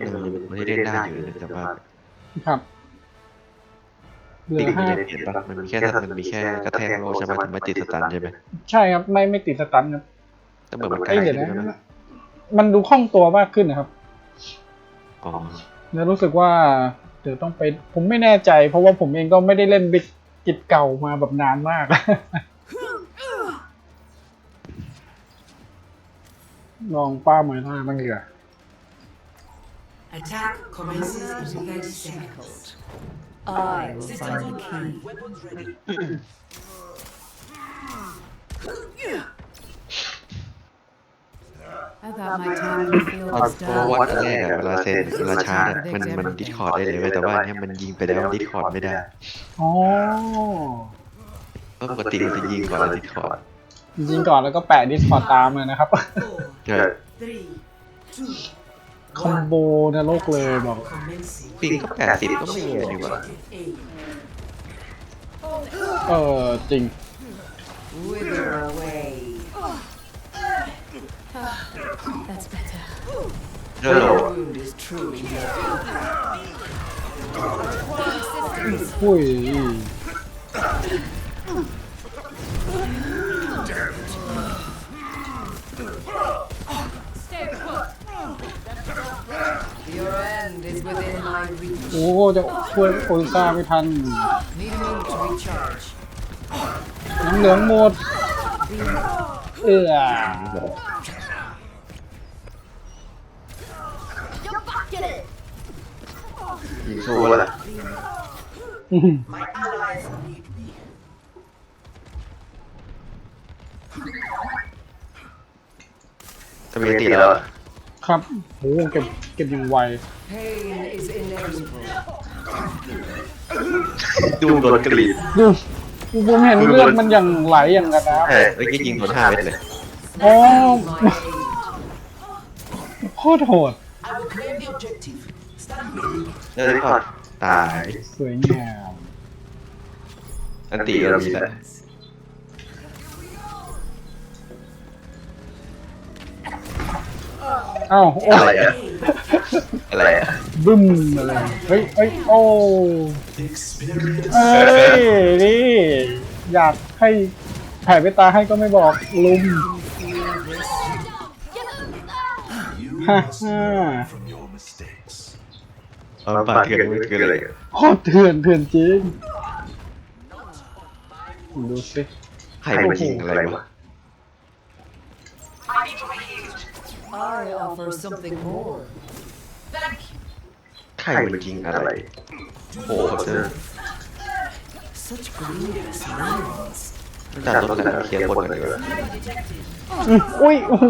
ค่หนึ่งมันได้เล่นได้อยู่นะแต่ว่าครับเหลืติอดมันห้าจะเปลี่ยนปะมันมีแค่มันมีแค่กระแทกโลใช่ไหมถึงไม่ติดสตันใช่ไหมใช่ครับไม่ไม่ติดสตันครับแต่เหมือนมันใกล้เอ้ยเดี๋ยวขึ้นนะแล้วนะมันดูคล่องตัวมากขึ้นนะครับอ๋อแล้วรู้สึกว่าเดี๋ยวต้องไป ผมไม่แน่ใจ เพราะว่าผมเองก็ไม่ได้เล่นบิกิจเก่ามาแบบนานมาก ลองป้าหมอยหน้าบ้างดีกว่า Attack commences in 30 seconds. I will find the key. I thought my time in the field เพราะ was เพราะ done. ว่าวัดอันแรกอะเวลาเซ็นเวลาชาร์จอะมันมันดิสคอร์ดได้เลยเว้ยแต่ว่าอันเนี้ยมันยิงไปแล้วดิสคอร์ดไม่ได้อ๋อก็ปกติมันจะยิงก่อนแล้วดิสคอร์ดยิงก่อนแล้วก็แปะดิสคอร์ดตามเลยนะครับ Four, ใช่ three, two, คอมโบนรกเลยบอก commencing. ปิงก็แปดสิบก็ไม่แย่ดีกว่า Objective A. เออจริง Wither away. That's better. เริ่ม Your wound is truly mortal. อุ้ย within my reach. โอ้จะช่วยโอลิซ่าไม่ทัน Need a moment to recharge. น้ำเหลืองหมด เอื้อยิงสู้แล้วอื้อหือ My allies need me. จะมีตีแล้วอะ ครับโหเก็บเก็บอย่างไว Pain is inevitable. ดูโดนกรีดดูผมเห็นเลือดมันอย่างไหลอย่างกระน้ำใช่เอ้ยยิงโดนห้าเม็ดเลยอ๋อ My aid. โคตรโหด I will claim the objective. Stand ready. แล้วดิสคอร์ดตายสวยงาม อันตีเรามีแหละ อ้าวโอ้อะไรอะอะไรอะบึ้มอะไรเฮ้ยเฮ้ยโอ้เอ้ยนี่ อยากให้ถ่ายไปตาให้ก็ไม่บอกลุมฮ่าฮ่า from your mistakes. เอาปาดเถื่อนไม่เถื่อนเลยโคตรเถื่อนเถื่อนจริงดูสิใครมายิงอะไรวะ I offer something more. ใครมายิงอะไร โอ้โหเจอ Such glorious lands. จัดรถแล้วเคลียร์บนกันเลยอื้ออุ้ยโอ้โห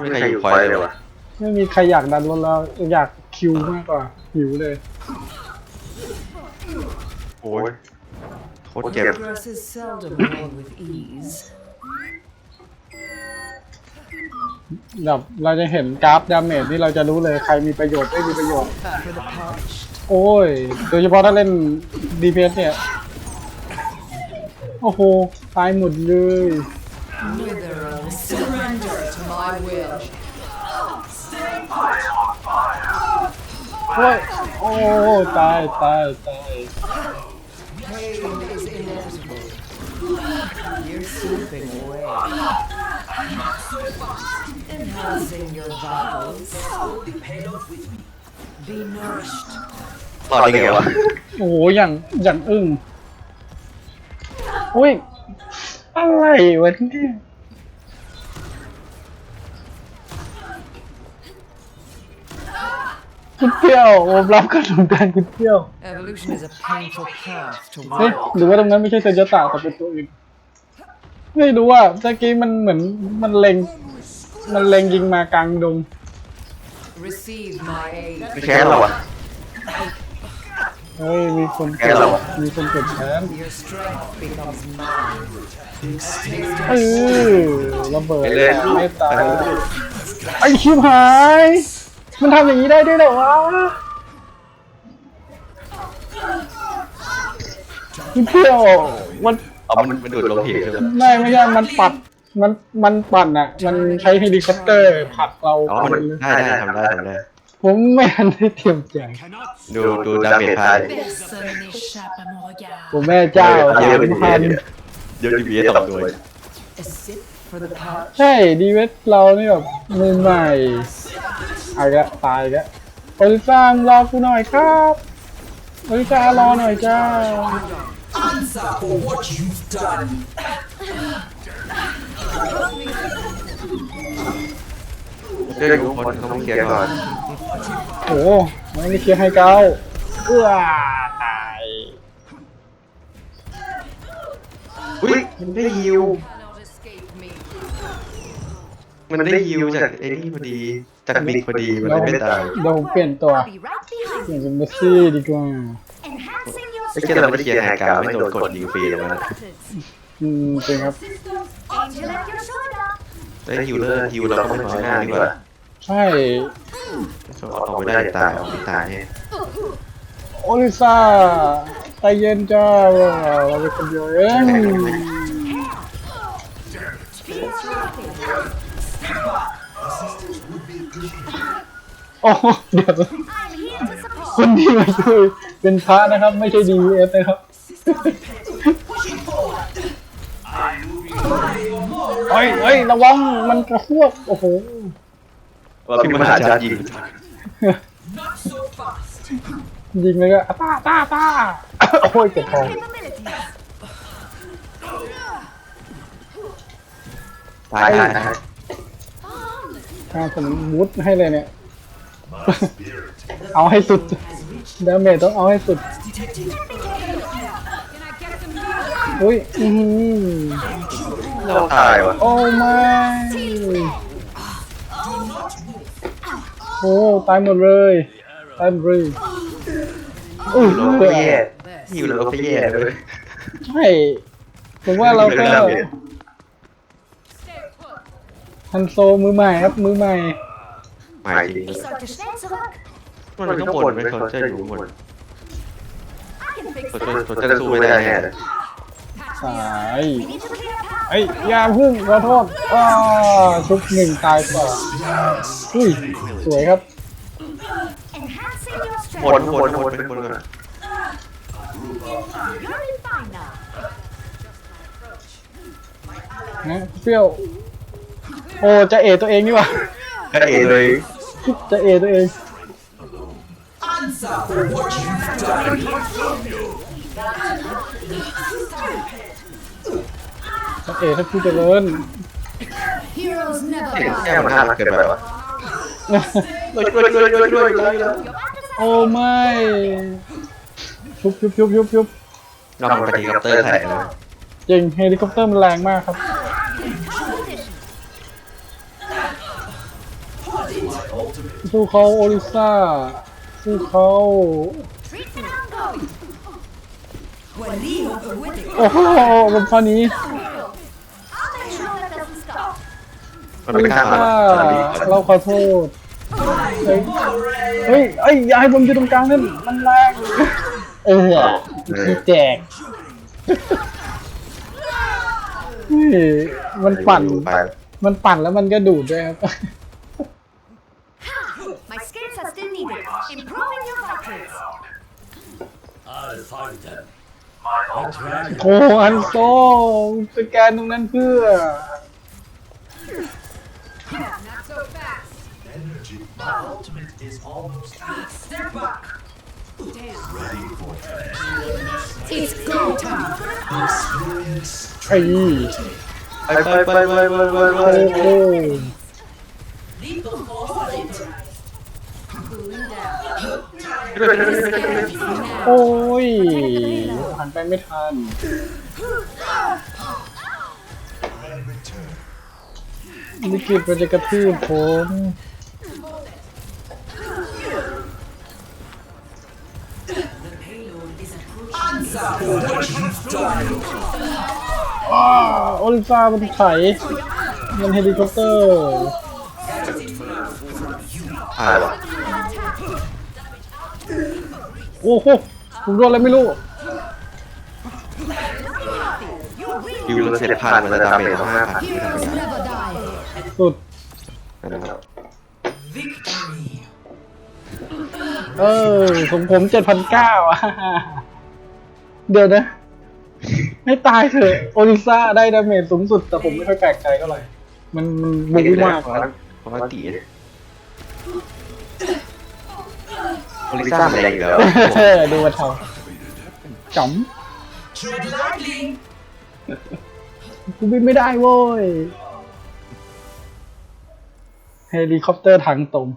ไม่มีใครอยู่คอยเลยวะไม่มีใครอยากดันรถแล้วอยากคิวมากกว่าหิวเลยโอ้ยโคตรเจ็บ Progress is seldom won with ease. แบบเราจะเห็นกราฟดาเมจนี่เราจะรู้เลยใครมีประโยชน์ไม่มีประโยชน์ Back for the parched. โอ้ย โดยเฉพาะถ้าเล่น DPS เนี่ย โอ้โห ตายหมดเลย Wither away. Surrender to my will. โอ้ย โอ้ตายตายตาย Pain is inevitable. You're slipping away. Enhancing your vitals. Be nourished. รอดได้ไงวะโอ้โหอย่างอย่างอึ้งอุ้ยอะไรวะเนี่ยคุณเที่ยวผมรับขนมการคุณเที่ยว Evolution is a painful path to เฮ้ย walk. หรือว่าตรงนั้นไม่ใช่เซนยตะแต่เป็นตัวอื่นไม่รู้อะเมื่อกี้มันเหมือนมันเล็ง มันเล็งยิงมากลางดง Receive my aid. ไม่แค้นเหรอวะ เฮ้ย มีคนแค้นเหรอวะมีคนเก็บแค้น Your strength becomes mine. เออระเบิดไปเลย ไม่ตายไอชิบหาย มันทำอย่างนี้ได้ด้วยเหรอวะคุณเที่ยวมันเอามันมันดูดลงผิวใช่ไหมไม่ไม่ใช่มันปัด มันมันปั่นอะ มันใช้เฮลิคอปเตอร์ผลักเราอ๋อไปมันเลยได้ได้ทำได้ทำได้ ผมไม่ทันได้เตรียมใจ ดูดูดาเมจพาย Personne n'échappe à mon regard. ผมแม่เจ้าเดี๋ยวสามพันเดี๋ยวดีบีสองตัว A sip for the pot. ใช่ดีเวสเรานี่แบบมือใหม่เอาอีกละตายอีกละโอลิซ่ามรอกูหน่อยครับโอลิซ่ารอหน่อยจ้า Answer for what you've done. เรื่องทุกคนต้องเคลียร์ก่อน โอ้โหไม่ได้เคลียร์ให้เก้าเอื้อตายอุ้ยมันได้ฮิว Cannot escape me. มันได้ฮิวจากไอ้นี่พอดี จากมิกพอดี มันเลยไม่ตายเดี๋ยวผมเปลี่ยนตัว I'll be right เปลี่ย behind นเป็นเมสซี่ดีกว่า enhancing your ไม่ใช่เราไม่ได้เคลียร์ไฮกราวไม่โดนกดยิงฟรีเลยมันอืมจริงครับ angel at your shoulder. ได้ฮิวเลอร์ฮิวเราก็ไม่น้อยหน้าดีกว่าใช่เอาออกไม่ได้ตายออกไม่ตายเนี่ยโอลิซ่าใจเย็นจ้าเราเป็นคนเดียวเองโอ้โหเดี๋ยว I'm here to support. คนที่มาช่วยเป็นพระนะครับ ไม่ใช่ดีเอฟนะครับ เฮ้ยเฮ้ยระวังมันกระซวกโอ้โหว่าพี่มหาชาติยิงยิงเลยก็ป้าป้าป้าโอ้ยเจ็บคอ Capabilities. ตายตายตายถ้าผมมุดให้เลยเนี่ย My spirit เอาให้สุดดาเมจต้องเอาให้สุด อุ้ยอื อหือเราตายวะโอ้ไม่โอ้ตายหมดเลยตายหมดเลยอุ้ยเราก็แย่ฮิวเราก็แย่เลยใช่ผมว่าเราก็ฮันโซมือใหม่ครับมือใหม่หมายจริง Ich sollte schnell zurück. มันข้างบนไม่เขาจะอยู่บน I can fix เขา that. จะเขาจะสู้ไม่ได้แน่เลยสาย We need to clear a path. ไอ้ยอยาพึ่งขอโทษอ้าชุบหนึ่งตายต่ออุ้ยสวยครับ Enhancing your บน strength. บนบนบน You're in fine now. นะเปรี้ยว โอ้จะเอตัวเองนี่หว่าก็เอเลยจะเอตัวเอง answer for what you've done. จะเอถ้าพี่เจริญ Heroes never แค่ die. มันน่ารักเกินไปวะช่วยช่วยช่วยช่วยช่วยช่วยโอ้ไม่ชุบชุบชุบชุบชุบลองปฏิกับเตอร์ใส่เลยจริงเฮลิคอปเตอร์มันแรงมากครับ สู้เขาโอลิซ่า สู้เขา Treat and ongoing. โอ้โหมันพอนี้ มันโอไม่ลิฆ่าซ่ามันเราขอโทษเฮ้ยเฮ้ยเอ้ยอย่าให้ผมอยู่ตรงกลางนั่นมันแรงเออขี้แจกเฮ้ยมันปั่น ไปมันปั่นแล้วมันก็ดูดด้วยครับ My skills are still needed. Improving your vitals. I'll find them. My ultimate โอ้อันโซสแกนตรงนั้นเพื่อ energy. My ultimate is almost Step back. Ready for It's go time. experience. ไอ้ไปไปไปไปไปไปไปโอ้โหโอ้ยหันไปไม่ทัน ลิกิตมันจะกระทืบผมอ้าโอลิซ่ามันไถมันเฮลิคอปเตอร์ตายวะโอ้โหผมโดนอะไรไม่รู้ You really คิวละเจ็ดพันมันจะดาเมจห้าพัน ไม่ธรรม Heroes ดา never die. สุดนะครับ Victory. เออของผมเจ็ดพันเก้าอะเดี๋ยวนะให้ตายเถอะโอลิซ่าได้ดาเมจสูงสุด แต่ผมไม่ค่อยแปลกใจเท่าไหร่มันมันบู๊มากเพราะแล้วว่าเพราะว่าตีโอลิซ่ามันแรงอยู่แล้ว เออดูมาเทาจ๋อม Tread lightly. กูบินไม่ได้โว้ย เฮลิคอปเตอร์ทางตรง